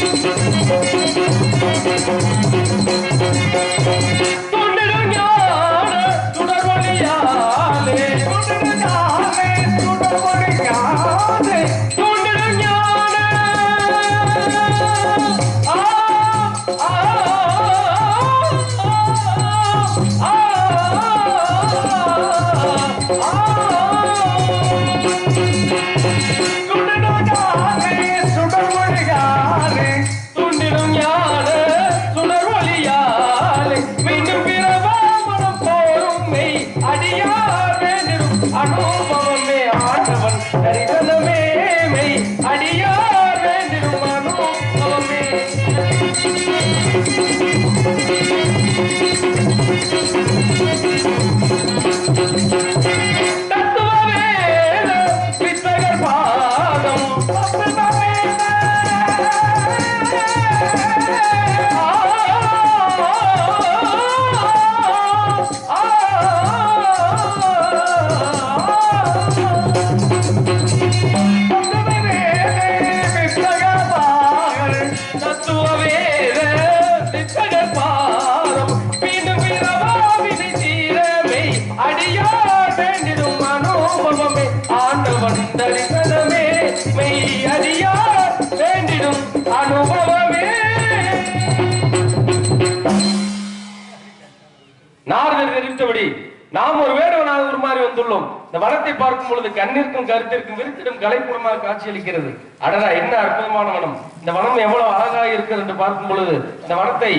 Thank you. அறியார் வேண்டிடும் அனுபவமே. நாரதர் தெரிவித்தபடி நாம் ஒரு வேடவனாக வந்துள்ளோம். இந்த வனத்தை பார்க்கும் பொழுது கண்ணிற்கும் கருத்திற்கும் விருத்திடும் கலைப்புலமாக காட்சியளிக்கிறது அடடா என்ன அற்புதமான வனம். இந்த வனம் எவ்வளவு அழகாக இருக்கிறது என்று பார்க்கும் இந்த வனத்தை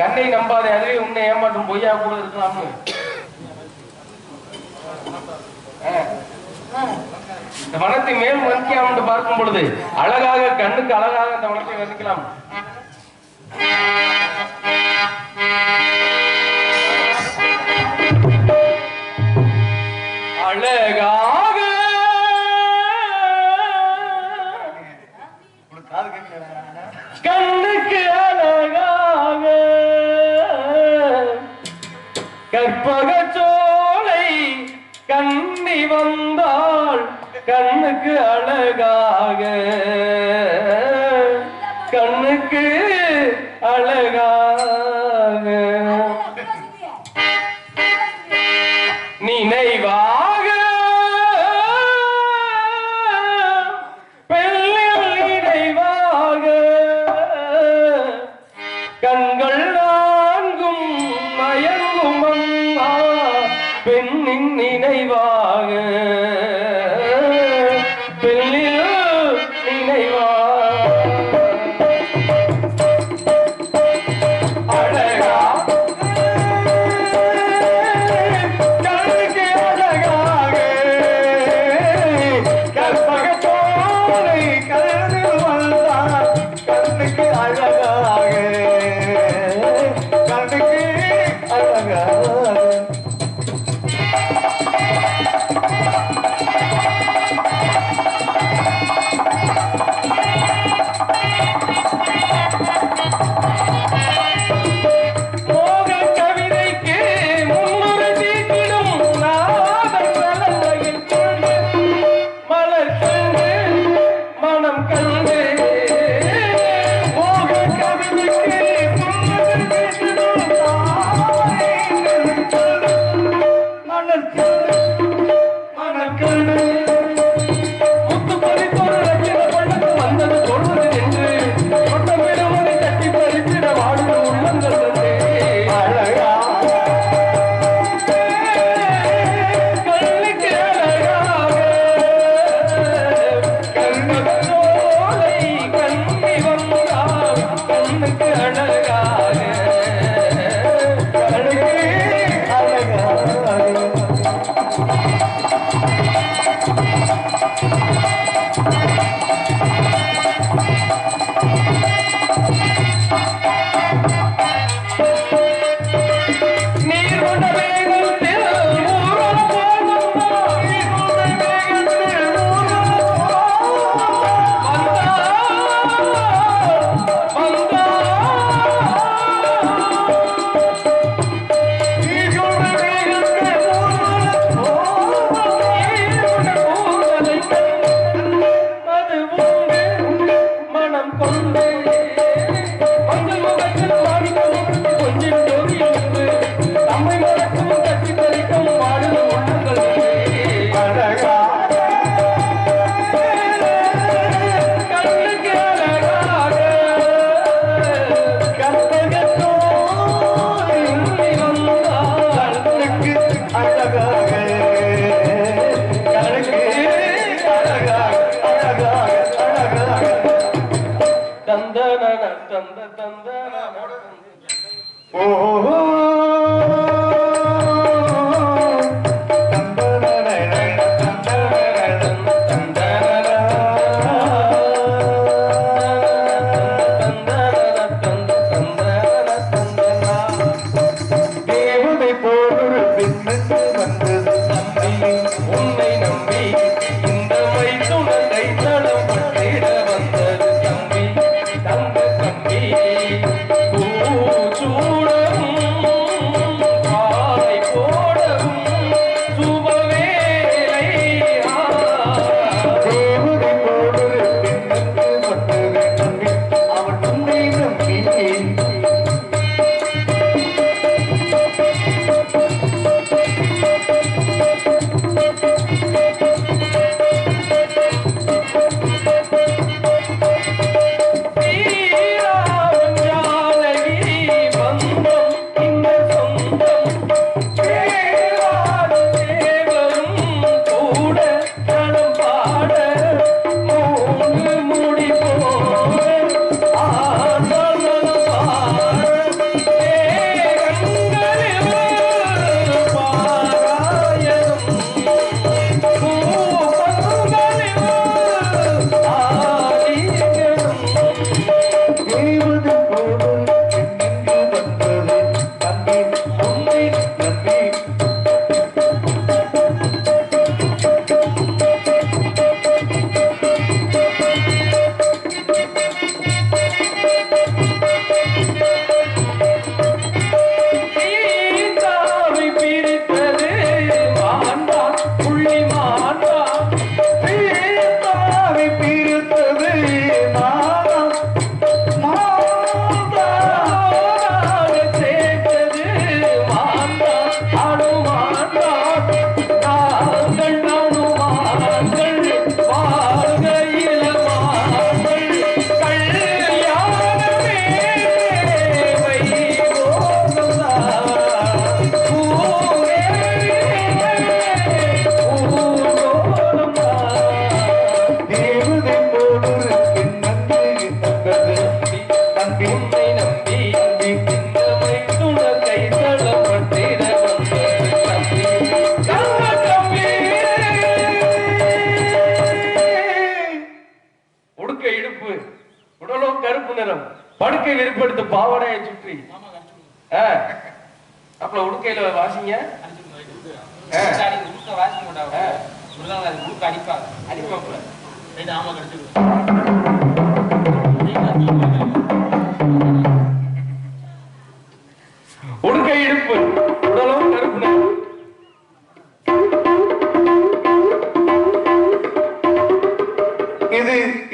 கண்ணை நம்பாத அதுவே உன்னை ஏமாற்றும் பொய்யா கூட இருக்கலாம்னு இந்த வனத்தை மேலும் வர்ணிக்கலாம் என்று பார்க்கும் பொழுது அழகாக கண்ணுக்கு அழகாக இந்த வனத்தை வர்ணிக்கலாம் கண்ணுக்கு அழகாக. கண்ணுக்கு அழகாக.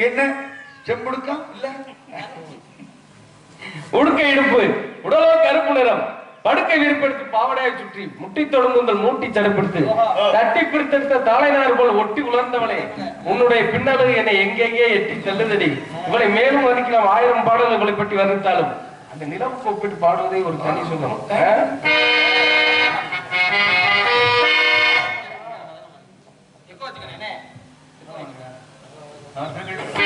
என்ன? செம்புடுக்கம் இல்ல. உடுக்க இடுப்பு. உடலோ கருப்பு நிறம். படுக்கை விரிப்படுத்தி பாவடையை சுற்றி முட்டி தொடங்குங்கள் மூட்டி சடுப்படுத்து தட்டி பிரித்தெடுத்த தலைநார் போல் ஒட்டி உலர்ந்தவளே உன்னுடைய பின்னலு என்னை எங்கெங்கே எட்டி செல்லுதடி? இவளை மேலும் வர்ணிக்கலாம் ஆயிரம் பாடல்களை பற்றி வர்ணித்தாலும் அந்த நிலம் கூப்பிட்டு பாடுவதை ஒரு தனி சுகம். Huh?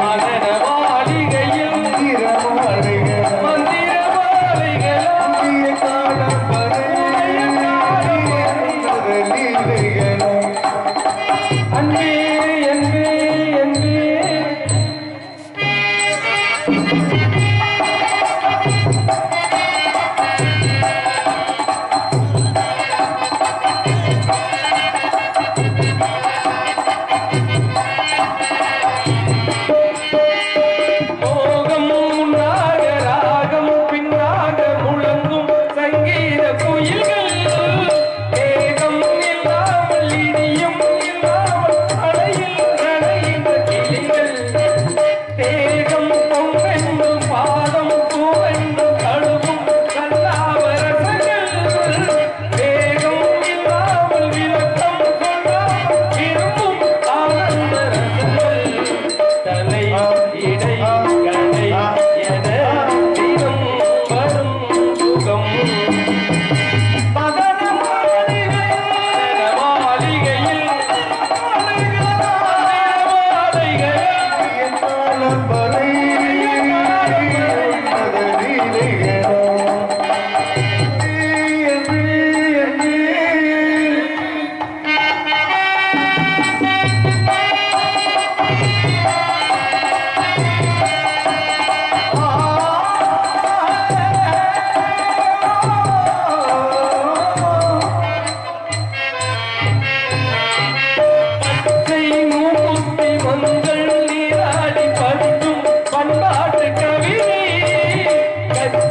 Amen.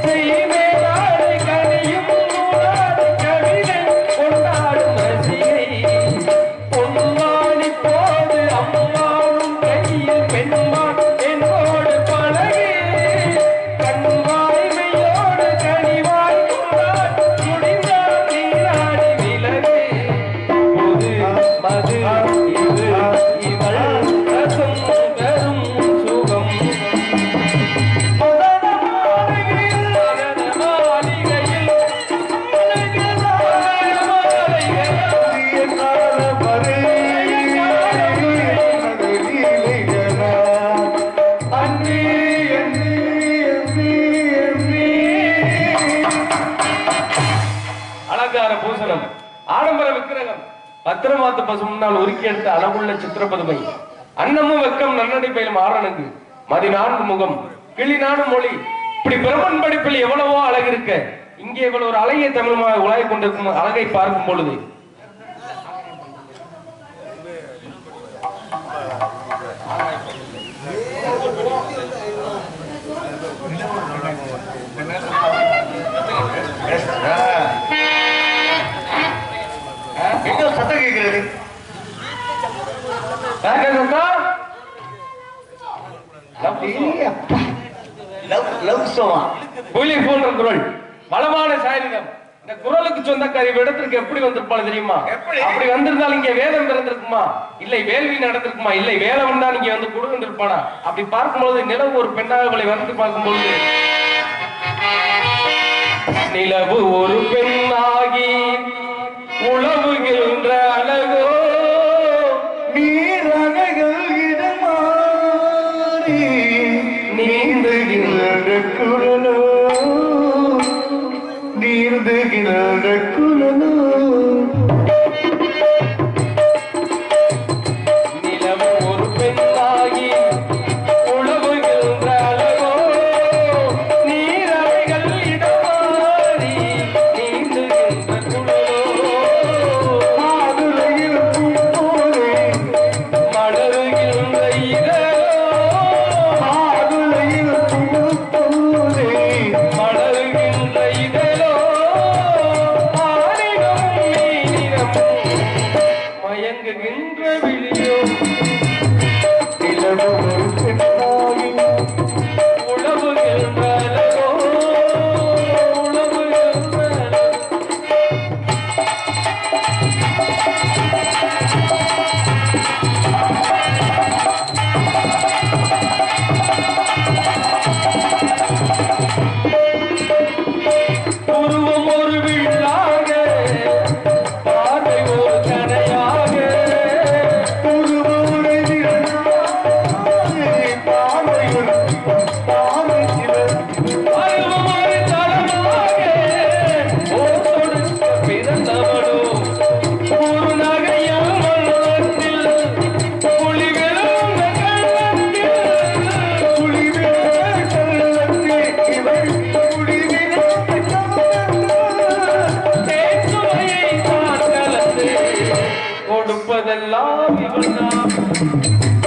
प्रेम ஆடம்பர விக்கிரகம். பத்திரமாத்த பசு முன்னால் உருக்கி எடுத்த அளவுள்ள சித்திரபதுமை அன்னமும் வெக்கம் நன்னடை பயிலும் ஆரணங்கு. மதி நான்கு முகம். கிளி நானும் மொழி. இப்படி பிரம்மன் படிப்பில் எவ்வளவோ அழகு இருக்க. இங்கே இவ்வளவு ஒரு அழகிய தமிழமாக உலாய் கொண்டிருக்கும் அழகை பார்க்கும் பொழுது. இடத்திற்கு எப்படி வந்திருப்பாள் தெரியுமா? அப்படி வந்திருந்தால் இங்க வேதம் பிறந்திருக்குமா? இல்லை வேள்வி நடந்திருக்குமா? இல்லை வேலவன் தான் இங்க வந்து கொடுக்கின்றிருப்பானா அப்படி பார்க்கும்போது நிலவு ஒரு பெண்ணாக இவளை வந்து பார்க்கும்பொழுது நிலவு ஒரு பெண்ணாகி திரும்ப ஒரு Thank you.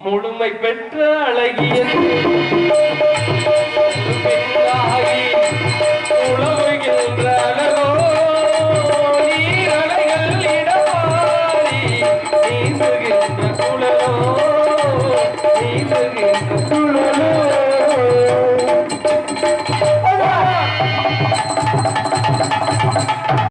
முழுமை பெற்ற அழகிய உழவுகின்ற அழகோ நீரலைகள் நீந்துகின்ற குழலோ நீந்துகின்ற